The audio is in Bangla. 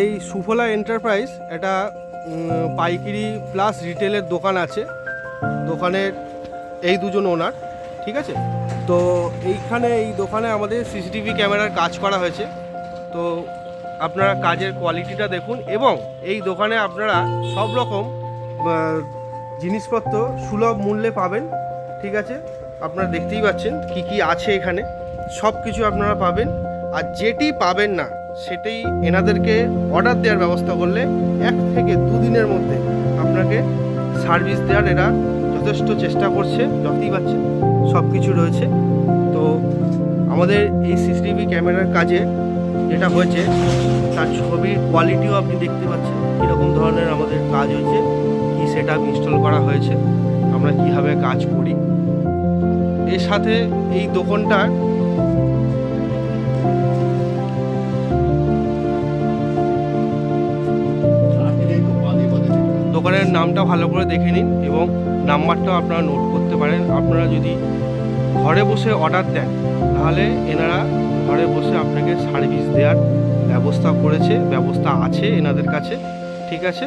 এই সুফলা এন্টারপ্রাইজ এটা পাইকারি প্লাস রিটেলের দোকান আছে। দোকানের এই দুজন ওনার, ঠিক আছে? তো এইখানে, এই দোকানে আমাদের সিসিটিভি ক্যামেরার কাজ করা হয়েছে। তো আপনারা কাজের কোয়ালিটিটা দেখুন এবং এই দোকানে আপনারা সব রকম জিনিসপত্র সুলভ মূল্যে পাবেন, ঠিক আছে? আপনারা দেখতেই পাচ্ছেন কি কি আছে এখানে। সব কিছু আপনারা পাবেন। আর যেটি পাবেন না সেটাই এনাদেরকে অর্ডার দেওয়ার ব্যবস্থা করলে এক থেকে দুদিনের মধ্যে আপনাকে সার্ভিস দেওয়ার এরা যথেষ্ট চেষ্টা করছে, যতই পাচ্ছে সব কিছু রয়েছে। তো আমাদের এই সিসিটিভি ক্যামেরার কাজে যেটা হয়েছে, তার ছবির কোয়ালিটিও আপনি দেখতে পাচ্ছেন, কীরকম ধরনের আমাদের কাজ হয়েছে, কি সেট ইনস্টল করা হয়েছে, আমরা কীভাবে কাজ করি। এর সাথে এই দোকানটার দোকানের নামটা ভালো করে দেখে নিন এবং নাম্বারটাও আপনারা নোট করতে পারেন। আপনারা যদি ঘরে বসে অর্ডার দেন, তাহলে এনারা ঘরে বসে আপনাকে সার্ভিস দেওয়ার ব্যবস্থা করেছে, ব্যবস্থা আছে এনাদের কাছে, ঠিক আছে?